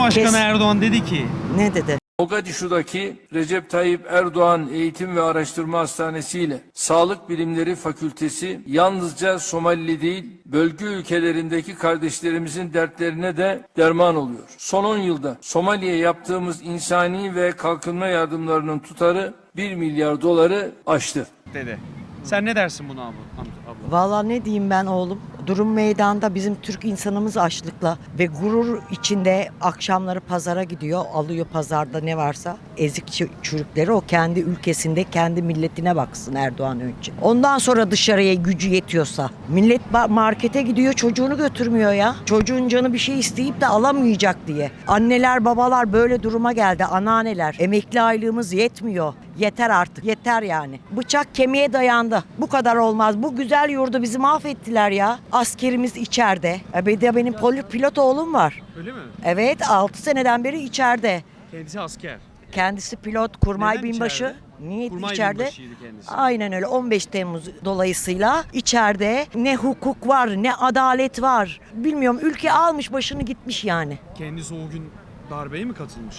Cumhurbaşkanı Kes- Erdoğan dedi ki Ne dedi? Mogadishu'daki Recep Tayyip Erdoğan Eğitim ve Araştırma Hastanesi ile Sağlık Bilimleri Fakültesi yalnızca Somalili değil, bölge ülkelerindeki kardeşlerimizin dertlerine de derman oluyor. Son 10 yılda Somali'ye yaptığımız insani ve kalkınma yardımlarının tutarı 1 milyar doları aştı. dedi. Sen ne dersin buna abla? Abla? Valla ne diyeyim ben oğlum? Durum meydanda bizim Türk insanımız açlıkla ve gurur içinde akşamları pazara gidiyor. Alıyor pazarda ne varsa ezik çü- çürükleri o kendi ülkesinde kendi milletine baksın Erdoğan önce. Ondan sonra dışarıya gücü yetiyorsa. Millet markete gidiyor çocuğunu götürmüyor ya. Çocuğun canı bir şey isteyip de alamayacak diye. Anneler babalar böyle duruma geldi. Anneanneler emekli aylığımız yetmiyor. Yeter artık yeter yani. Bıçak kemiğe dayandı. Bu kadar olmaz. Bu güzel yurdu bizi mahvettiler ya. Askerimiz içeride. E bir de benim poli- pilot oğlum var. Öyle mi? Evet 6 seneden beri içeride. Kendisi asker. Kendisi pilot, kurmay Neden binbaşı. içeride? Niye Kurmay içeride? binbaşıydı kendisi. Aynen öyle 15 Temmuz dolayısıyla içeride ne hukuk var ne adalet var. Bilmiyorum ülke almış başını gitmiş yani. Kendisi o gün darbeye mi katılmış?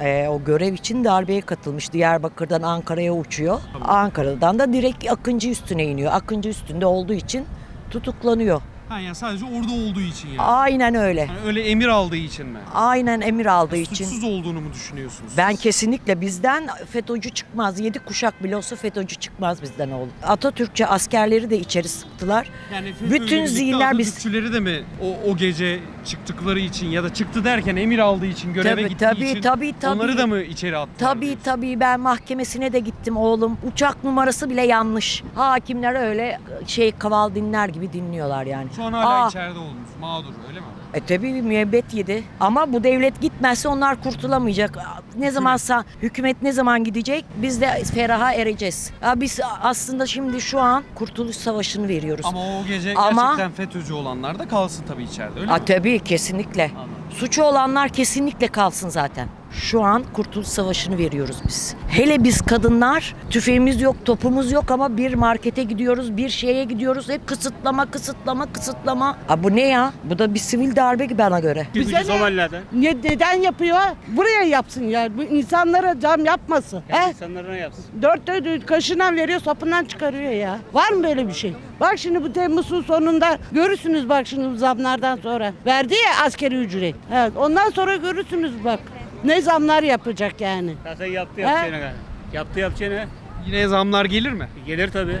Ee, o görev için darbeye katılmış. Diyarbakır'dan Ankara'ya uçuyor. Ankara'dan da direkt Akıncı üstüne iniyor. Akıncı üstünde olduğu için tutuklanıyor. Ha yani sadece orada olduğu için yani. Aynen öyle. Yani öyle emir aldığı için mi? Aynen emir aldığı için. Suçsuz olduğunu mu düşünüyorsunuz? Ben kesinlikle bizden FETÖ'cü çıkmaz. Yedi kuşak bile olsa FETÖ'cü çıkmaz bizden oğlum. Atatürkçe askerleri de içeri sıktılar. Yani Bütün zihinler biz- Atatürkçüleri de mi o, o gece çıktıkları için ya da çıktı derken emir aldığı için göreve Tabii, gittiği tabii, için tabii, tabii. onları da mı içeri attılar? Tabii diyorsun? tabii ben mahkemesine de gittim oğlum. Uçak numarası bile yanlış. Hakimler öyle şey kaval dinler gibi dinliyorlar yani. Şu an hala Aa, içeride olmuş. Mağdur öyle mi? E tabii bir müebbet yedi. Ama bu devlet gitmezse onlar kurtulamayacak. Ne zaman sa- hükümet ne zaman gidecek? Biz de feraha ereceğiz. Ya biz aslında şimdi şu an Kurtuluş Savaşı'nı veriyoruz. Ama o gece Ama- gerçekten FETÖ'cü olanlar da kalsın tabii içeride öyle mi? tabii kesinlikle. Anladım. Suçu olanlar kesinlikle kalsın zaten. Şu an Kurtuluş Savaşı'nı veriyoruz biz. Hele biz kadınlar tüfeğimiz yok, topumuz yok ama bir markete gidiyoruz, bir şeye gidiyoruz. Hep kısıtlama, kısıtlama, kısıtlama. Ha, bu ne ya? Bu da bir sivil darbe gibi bana göre. Bize ne? Somalilerden. Ne, neden yapıyor? Buraya yapsın ya. Bu insanlara cam yapmasın. Kendi He? insanlarına yapsın. Dört dört kaşından veriyor, sapından çıkarıyor ya. Var mı böyle bir şey? Bak şimdi bu Temmuz'un sonunda görürsünüz bak şimdi zamlardan sonra. Verdi ya askeri ücret. Evet, ondan sonra görürsünüz bak. Ne zamlar yapacak yani. Zaten yaptı yapacağını. galiba. Yaptı yapacağını. Yine zamlar gelir mi? Gelir tabii.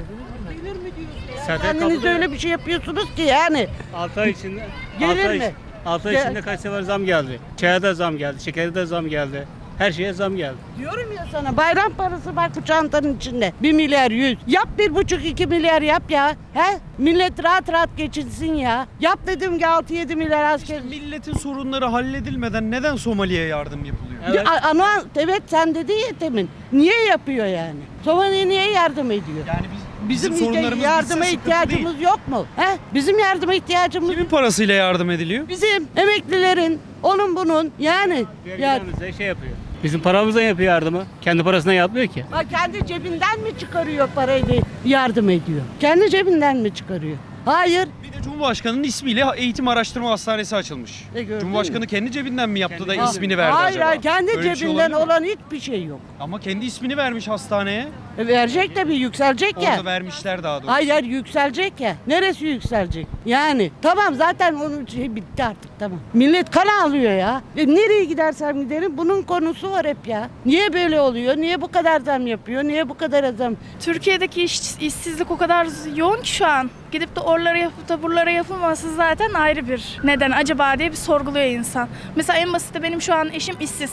Zaten Kendiniz kapıda öyle bir şey yapıyorsunuz ki yani. 6 ay içinde. Gelir altı ay, mi? 6 ay Gel- içinde kaç sefer zam geldi. Çaya da zam geldi, şekere de zam geldi. Her şeye zam geldi. Diyorum ya sana bayram parası bak bu çantanın içinde. 1 milyar 100. Yap bir buçuk 2 milyar yap ya. He? Millet rahat rahat geçinsin ya. Yap dedim ki 6-7 milyar asker. Milletin sorunları halledilmeden neden Somali'ye yardım yapılıyor? Evet. A- Ama evet sen dedin ya temin. Niye yapıyor yani? Somali'ye niye yardım ediyor? Yani biz, Bizim, bizim, sorunlarımız yardıma sıkıntı ihtiyacımız değil. yok mu? He? Bizim yardıma ihtiyacımız Kimin parasıyla yardım ediliyor? bizim emeklilerin, onun bunun yani. Ya, Vergilerimizle şey yapıyor. Bizim paramızla yapıyor yardımı. Kendi parasından yapmıyor ki. Ha, kendi cebinden mi çıkarıyor parayı yardım ediyor? Kendi cebinden mi çıkarıyor? Hayır. Bir de Cumhurbaşkanı'nın ismiyle Eğitim Araştırma Hastanesi açılmış. E, gördün Cumhurbaşkanı mü? kendi cebinden mi yaptı da Kendi ismini verdi Hayır, acaba? hayır, kendi Böyle bir şey cebinden olabilir mi? olan hiçbir şey yok. Ama kendi ismini vermiş hastaneye. E, verecek tabii yükselecek ya. Orada vermişler daha doğrusu. Hayır hayır, yükselecek ya. Neresi yükselecek? Yani tamam zaten onun şey bitti artık tamam. Millet kan ağlıyor ya. E, nereye gidersem giderim bunun konusu var hep ya. Niye böyle oluyor? Niye bu kadar zam yapıyor? Niye bu kadar zam? Türkiye'deki iş, işsizlik o kadar yoğun ki şu an. Gidip de oralara yapıp da buralara yapılması zaten ayrı bir neden acaba diye bir sorguluyor insan. Mesela en basiti benim şu an eşim işsiz.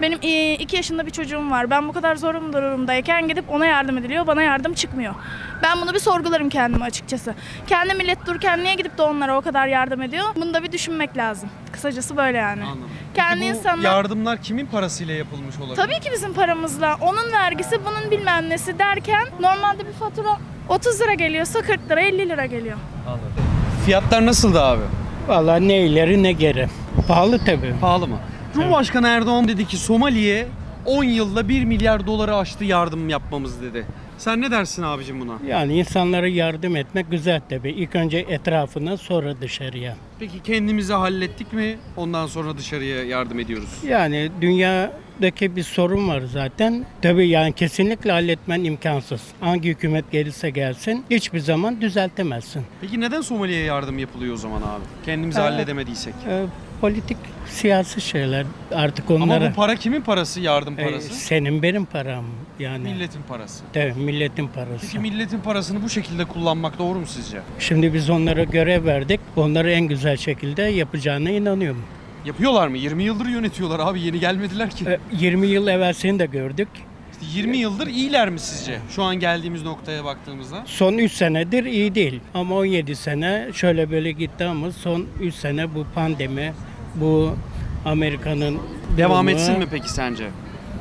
Benim e, iki yaşında bir çocuğum var. Ben bu kadar zor durumdayken gidip ona yardım ediliyor, bana yardım çıkmıyor. Ben bunu bir sorgularım kendime açıkçası. Kendi millet dururken niye gidip de onlara o kadar yardım ediyor? Bunu da bir düşünmek lazım. Kısacası böyle yani. Anladım. Kendi Peki bu insanlar... yardımlar kimin parasıyla yapılmış olabilir? Tabii ki bizim paramızla. Onun vergisi, bunun bilmem nesi derken normalde bir fatura 30 lira geliyorsa 40 lira 50 lira geliyor. Fiyatlar nasıldı abi? Vallahi ne ileri ne geri. Pahalı tabii. Pahalı mı? Cumhurbaşkanı Erdoğan dedi ki Somali'ye 10 yılda 1 milyar doları aştı yardım yapmamız dedi. Sen ne dersin abicim buna? Yani insanlara yardım etmek güzel tabii. İlk önce etrafına sonra dışarıya. Peki kendimizi hallettik mi? Ondan sonra dışarıya yardım ediyoruz. Yani dünyadaki bir sorun var zaten. Tabii yani kesinlikle halletmen imkansız. Hangi hükümet gelirse gelsin hiçbir zaman düzeltemezsin. Peki neden Somali'ye yardım yapılıyor o zaman abi? Kendimizi Ee, halledemediysek. Ee, politik siyasi şeyler artık Ama onlara. bu para kimin parası? Yardım Ee, parası. senin benim param yani. Milletin parası. Tabii milletin parası. Peki milletin parasını bu şekilde kullanmak doğru mu sizce? Şimdi biz onlara görev verdik. Onları en güzel şekilde yapacağına inanıyorum. Yapıyorlar mı? 20 yıldır yönetiyorlar abi. Yeni gelmediler ki. Ee, 20 yıl evvel seni de gördük. İşte 20 yıldır iyiler mi sizce? Şu an geldiğimiz noktaya baktığımızda. Son 3 senedir iyi değil. Ama 17 sene şöyle böyle gitti ama son 3 sene bu pandemi, bu Amerika'nın Devam durumu- etsin mi peki sence?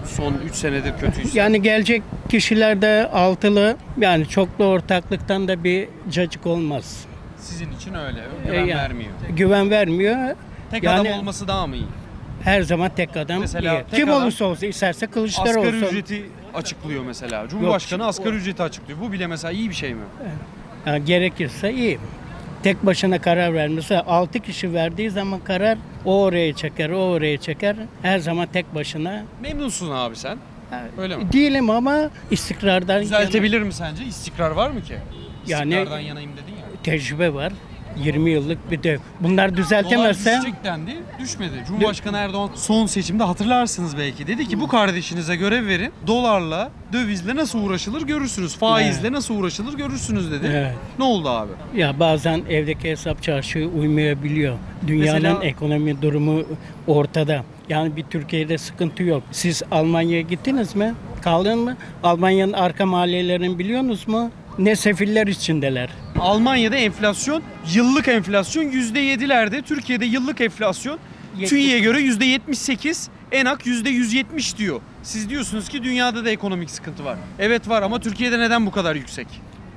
Son 3 senedir kötüyüz. Yani gelecek kişilerde altılı yani çoklu ortaklıktan da bir cacık olmaz. Sizin için öyle. Ee, Güven yani vermiyor. Güven vermiyor. Tek yani- adam olması daha mı iyi? Her zaman tek adam Mesela iyi. tek Kim adam- olursa olsun isterse Kılıçdaroğlu Asgari olsun. ücreti açıklıyor mesela. Cumhurbaşkanı Yok, asgari ücreti açıklıyor. Bu bile mesela iyi bir şey mi? Yani gerekirse iyi. Tek başına karar vermesi 6 kişi verdiği zaman karar o oraya çeker, o oraya çeker. Her zaman tek başına Memnunsun abi sen. Öyle mi? Değilim ama istikrardan Düzeltebilir mi sence? İstikrar var mı ki? Yani- İstikrardan yanayım dedin ya. yana tecrübe var. 20 yıllık bir de. Bunlar Dolar düzeltemezse düşecek dendi, düşmedi. Cumhurbaşkanı Erdoğan son seçimde hatırlarsınız belki. Dedi ki bu kardeşinize görev verin. Dolarla, dövizle nasıl uğraşılır görürsünüz. Faizle nasıl uğraşılır görürsünüz dedi. Evet. Ne oldu abi? ya bazen evdeki hesap çarşıya uymayabiliyor. Dünyanın Mesela- ekonomi durumu ortada. Yani bir Türkiye'de sıkıntı yok. Siz Almanya'ya gittiniz mi? Kaldın mı? Almanya'nın arka mahallelerini biliyorsunuz mu? Ne sefiller içindeler. Almanya'da enflasyon, yıllık enflasyon %7'lerde. Türkiye'de yıllık enflasyon TÜİ'ye göre %78, ENAK %170 diyor. Siz diyorsunuz ki dünyada da ekonomik sıkıntı var. Evet var ama Türkiye'de neden bu kadar yüksek?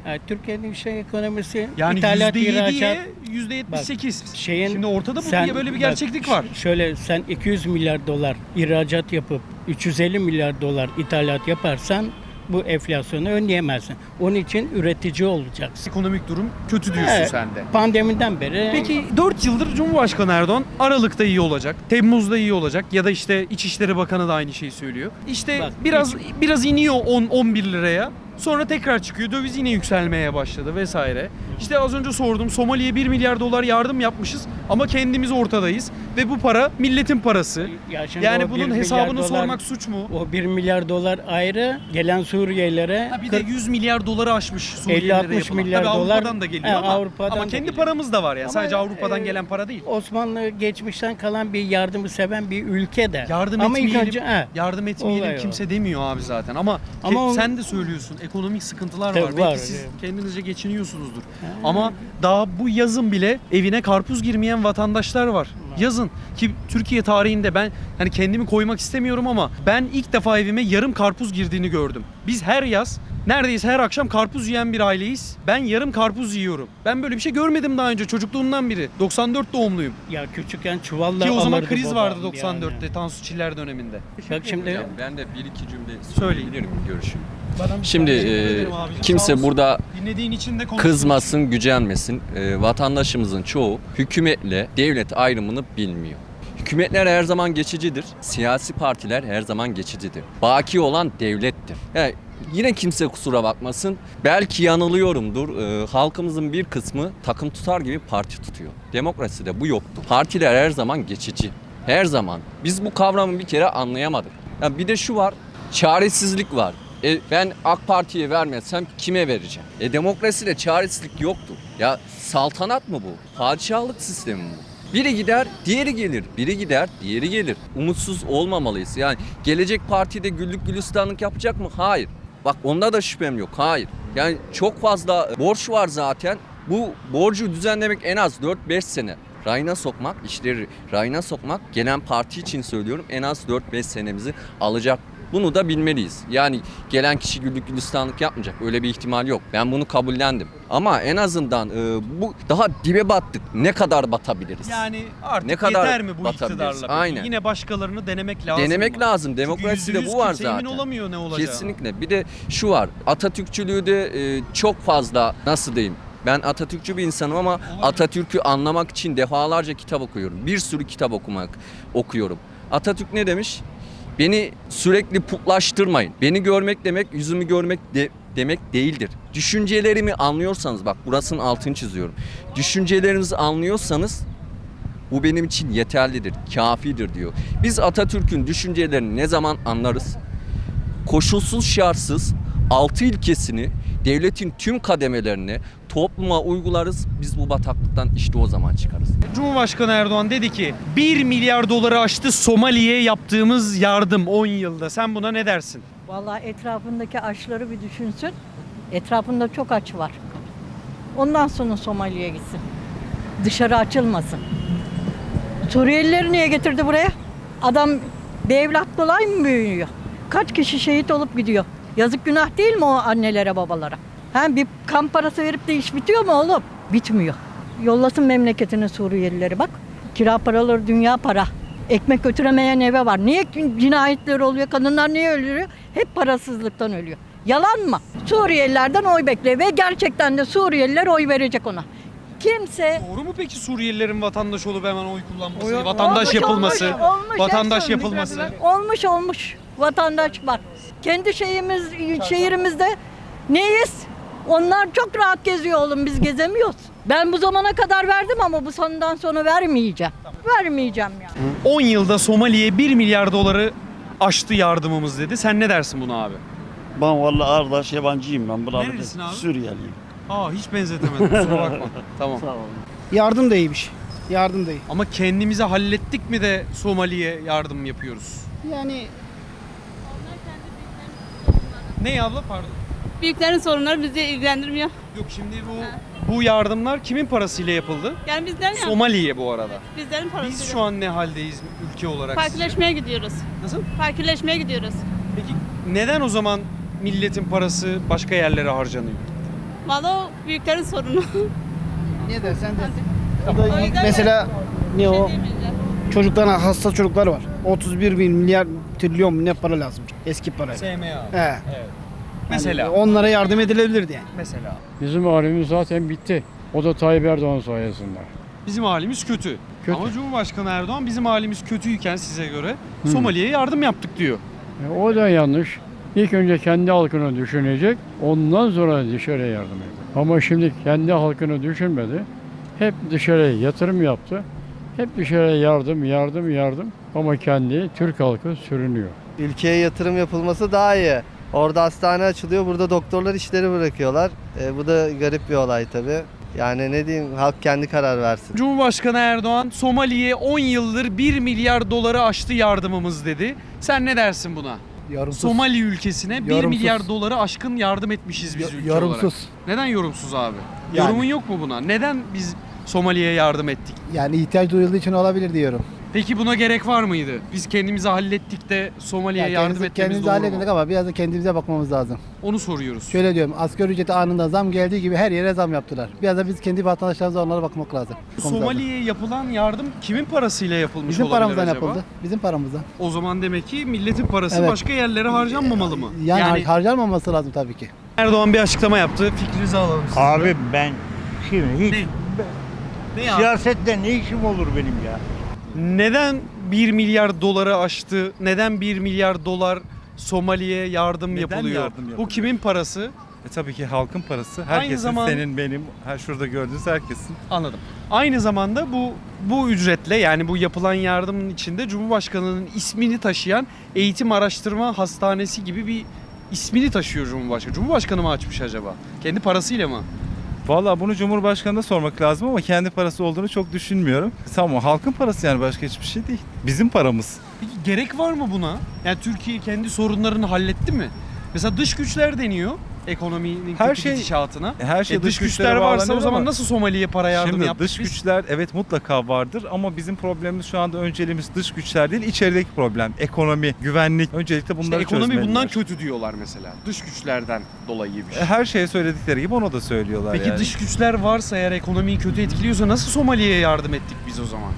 Yani Türkiye'nin şey ekonomisi Yani ithalat, ihracat. %7'ye %78. şeyin- Şimdi ortada bu Sen- böyle bir bak, gerçeklik var. ş- Şöyle sen 200 milyar dolar ihracat yapıp 350 milyar dolar ithalat yaparsan bu enflasyonu önleyemezsin. Onun için üretici olacaksın. Ekonomik durum kötü diyorsun Evet. sen de. Pandemiden beri Peki 4 yıldır Cumhurbaşkanı Erdoğan Aralık'ta iyi olacak, Temmuz'da iyi olacak ya da işte İçişleri Bakanı da aynı şeyi söylüyor. İşte Bak, biraz biraz iniyor 10 11 liraya. Sonra tekrar çıkıyor. Döviz yine yükselmeye başladı vesaire. İşte az önce sordum. Somali'ye 1 milyar dolar yardım yapmışız ama kendimiz ortadayız ve bu para milletin parası. Ya şimdi Yani o bir bunun milyar hesabını dolar- sormak suç mu? o 1 milyar dolar ayrı gelen Suriyelilere Ha bir de 40 100 milyar doları aşmış Suriyelilere 50-60 yapılan. milyar Tabii dolar- Avrupa'dan da geliyor He, ama, Avrupa'dan ama da kendi geliyor. paramız da var ya. Ama, Sadece Avrupa'dan e, gelen para değil. Osmanlı geçmişten kalan bir yardımı seven bir ülke de. Yardım Ama ilk etmeyelim, önce he, yardım etmeyelim Olay o. kimse demiyor abi zaten ama, Ama ke- o- sen de söylüyorsun ekonomik sıkıntılar Tabii var. Belki var, siz evet. kendinizce geçiniyorsunuzdur. Ama daha bu yazın bile evine karpuz girmeyen vatandaşlar var. Yazın ki Türkiye tarihinde ben hani kendimi koymak istemiyorum ama ben ilk defa evime yarım karpuz girdiğini gördüm. Biz her yaz Neredeyse her akşam karpuz yiyen bir aileyiz. Ben yarım karpuz yiyorum. Ben böyle bir şey görmedim daha önce çocukluğumdan biri. 94 doğumluyum. ya küçükken çuvalla Ki o zaman alırdı kriz babam vardı yani. 94'te Tansu Çiller döneminde. Bak şimdi Hocam ben de bir iki cümle söyleyebilir miyim görüşüm? Bana bir Şimdi teşekkür e, ederim abicim. Sağ kimse olsun. burada dinlediğin için de konuştum. kızmasın, gücenmesin. E, vatandaşımızın çoğu hükümetle devlet ayrımını bilmiyor. Hükümetler her zaman geçicidir. Siyasi partiler her zaman geçicidir. Baki olan devlettir. Yani yine kimse kusura bakmasın. Belki yanılıyorumdur. E, halkımızın bir kısmı takım tutar gibi parti tutuyor. Demokraside bu yoktu. Partiler her zaman geçici. Her zaman. Biz bu kavramı bir kere anlayamadık. Ya bir de şu var. Çaresizlik var. E, ben AK Parti'ye vermezsem kime vereceğim? E demokraside çaresizlik yoktu. Ya saltanat mı bu? Padişahlık sistemi mi bu? Biri gider, diğeri gelir. Biri gider, diğeri gelir. Umutsuz olmamalıyız. Yani gelecek partide güllük gülistanlık yapacak mı? Hayır. Bak onda da şüphem yok. Hayır. Yani çok fazla borç var zaten. Bu borcu düzenlemek en az 4-5 sene. Rayına sokmak, işleri rayına sokmak gelen parti için söylüyorum en az 4-5 senemizi alacak Bunu da bilmeliyiz. Yani gelen kişi güllük gülistanlık yapmayacak. Öyle bir ihtimal yok. Ben bunu kabullendim. Ama en azından e, bu daha dibe battık. Ne kadar batabiliriz? Yani artık Ne kadar yeter mi bu iktidarla? peki? Aynen. Yine başkalarını denemek lazım. Denemek mı? lazım. Demokraside bu var kimse emin zaten. olamıyor ne olacağı. Kesinlikle. Bir de şu var. Atatürkçülüğü de e, çok fazla nasıl diyeyim? Ben Atatürkçü bir insanım ama Atatürk'ü anlamak için defalarca kitap okuyorum. Bir sürü kitap okumak okuyorum. Atatürk ne demiş? Beni sürekli putlaştırmayın. Beni görmek demek yüzümü görmek de- demek değildir. Düşüncelerimi anlıyorsanız bak burasının altını çiziyorum. Düşüncelerinizi anlıyorsanız bu benim için yeterlidir, kafidir diyor. Biz Atatürk'ün düşüncelerini ne zaman anlarız? koşulsuz şartsız altı ilkesini devletin tüm kademelerine topluma uygularız. Biz bu bataklıktan işte o zaman çıkarız. Cumhurbaşkanı Erdoğan dedi ki 1 milyar doları aştı Somali'ye yaptığımız yardım 10 yılda. Sen buna ne dersin? Vallahi etrafındaki açları bir düşünsün. Etrafında çok aç var. Ondan sonra Somali'ye gitsin. Dışarı açılmasın. Suriyelileri niye getirdi buraya? Adam bir evlat kolay mı büyüyor? Kaç kişi şehit olup gidiyor? Yazık günah değil mi o annelere babalara? Hem bir kan parası verip de iş bitiyor mu oğlum? Bitmiyor. Yollasın memleketine Suriyelileri bak. Kira paraları dünya para. Ekmek götüremeyen eve var. Niye cinayetler oluyor? Kadınlar niye ölüyor? Hep parasızlıktan ölüyor. Yalan mı? Suriyelilerden oy bekle ve gerçekten de Suriyeliler oy verecek ona. Kimse Doğru mu peki Suriyelilerin vatandaş olup hemen oy kullanması, Oy- vatandaş Olmuş, yapılması, olmuş, olmuş, vatandaş hepsi olmuş. yapılması? Olmuş olmuş. Vatandaş var. Kendi şeyimiz şehrimizde neyiz? Onlar çok rahat geziyor oğlum biz gezemiyoruz. Ben bu zamana kadar verdim ama bu sondan sonra vermeyeceğim. Vermeyeceğim yani. 10 yılda Somali'ye 1 milyar doları aştı yardımımız dedi. Sen ne dersin buna abi? Ben vallahi arkadaş yabancıyım ben buralı Nerelisin abi? Suriyeliyim. Aa hiç benzetemedim kusura bakma. tamam. Sağ olun. Yardım da iyiymiş. Yardım da iyi. Ama kendimize hallettik mi de Somali'ye yardım yapıyoruz? Yani Ne abla pardon? Büyüklerin sorunları bizi ilgilendirmiyor. Yok şimdi bu bu yardımlar kimin parasıyla yapıldı? Yani bizden Somali'ye bu arada. bizlerin Biz şu an ne haldeyiz ülke olarak? sizce? Fakirleşmeye gidiyoruz. Nasıl? Fakirleşmeye gidiyoruz. Peki neden o zaman milletin parası başka yerlere harcanıyor? Valla o büyüklerin sorunu. ne dersen de. O yüzden Mesela ne şey o diyemeyeceğim. çocuklara hasta çocuklar var. 31 bin milyar trilyon mu ne para lazım. Eski para. SMA. He. Mesela. Onlara yardım edilebilirdi yani. Mesela. Bizim halimiz zaten bitti. O da Tayyip Erdoğan sayesinde. Bizim halimiz kötü. Kötü. Ama Cumhurbaşkanı Erdoğan bizim halimiz kötüyken size göre Somali'ye yardım yaptık diyor. E, o da yanlış. İlk önce kendi halkını düşünecek, ondan sonra dışarıya yardım edecek. Ama şimdi kendi halkını düşünmedi. Hep dışarıya yatırım yaptı. Hep dışarıya yardım, yardım, yardım. Ama kendi Türk halkı sürünüyor. Ülkeye yatırım yapılması daha iyi. Orada hastane açılıyor, burada doktorlar işleri bırakıyorlar. E, bu da garip bir olay tabii. Yani ne diyeyim, halk kendi karar versin. Cumhurbaşkanı Erdoğan Somali'ye 10 yıldır 1 milyar doları aştı yardımımız dedi. Sen ne dersin buna? Yorumsuz. Somali ülkesine 1 Yorumsuz. milyar doları aşkın yardım etmişiz biz ülke olarak. yorumsuz. Neden yorumsuz abi? Yani. Yorumun yok mu buna? Neden biz Somali'ye yardım ettik? Yani ihtiyaç duyulduğu için olabilir diyorum. Peki buna gerek var mıydı? Biz kendimizi hallettik de Somali'ye yardım etmemiz doğru mu? ama biraz da kendimize bakmamız lazım. Onu soruyoruz. Şöyle diyorum asgari ücreti anında zam geldiği gibi her yere zam yaptılar. Biraz da biz kendi vatandaşlarımıza onlara bakmak lazım. Somali'ye yapılan yardım kimin parasıyla yapılmış Bizim olabilir paramızdan acaba? yapıldı. Bizim paramızdan. O zaman demek ki milletin parası Evet. başka yerlere harcanmamalı mı? Yani, Yani, harcanmaması lazım tabii ki. Erdoğan bir açıklama yaptı. Fikrinizi alalım sizden. Abi ben şimdi hiç Ne? Ne ya? siyasette ne işim olur benim ya? Neden 1 milyar doları aştı? Neden 1 milyar dolar Somali'ye yardım Neden yapılıyor? yardım Bu yapılıyor? kimin parası? E tabii ki halkın parası. Herkesin, zaman- senin, benim, her şurada gördüğünüz herkesin. Anladım. Aynı zamanda bu bu ücretle yani bu yapılan yardımın içinde Cumhurbaşkanı'nın ismini taşıyan Eğitim Araştırma Hastanesi gibi bir ismini taşıyor Cumhurbaşkanı. Cumhurbaşkanı mı açmış acaba? Kendi parasıyla mı? Vallahi bunu Cumhurbaşkanı'na sormak lazım ama kendi parası olduğunu çok düşünmüyorum. Tamam halkın parası yani başka hiçbir şey değil. Bizim paramız. Peki gerek var mı buna? Yani Türkiye kendi sorunlarını halletti mi? Mesela dış güçler deniyor. Ekonominin Her kötü şey- gidişatına. Her şey E, dış güçler varsa o zaman nasıl Somali'ye para yardım Şimdi yaptık dış biz? güçler evet mutlaka vardır ama bizim problemimiz şu anda önceliğimiz dış güçler değil içerideki problem. Ekonomi, güvenlik öncelikle bunları İşte ekonomi bundan kötü diyorlar mesela. Dış güçlerden dolayıymış. Her şeye söyledikleri gibi onu da söylüyorlar Peki yani. dış güçler varsa eğer ekonomiyi kötü etkiliyorsa nasıl Somali'ye yardım ettik biz o zaman?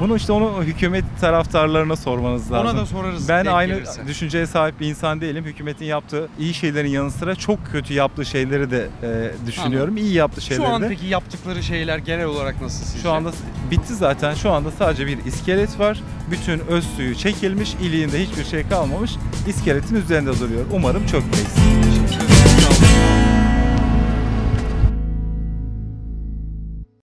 Bunu işte onu hükümet taraftarlarına sormanız lazım. Ona da sorarız. Ben aynı gelirse. düşünceye sahip bir insan değilim. Hükümetin yaptığı iyi şeylerin yanı sıra çok kötü yaptığı şeyleri de e, düşünüyorum. İyi yaptığı şeyleri Şu an de. peki yaptıkları şeyler genel olarak nasıl sizce? Şu anda bitti zaten. Şu anda sadece bir iskelet var. Bütün öz suyu çekilmiş, iliğinde hiçbir şey kalmamış. İskeletin üzerinde duruyor. Umarım çökmeyiz.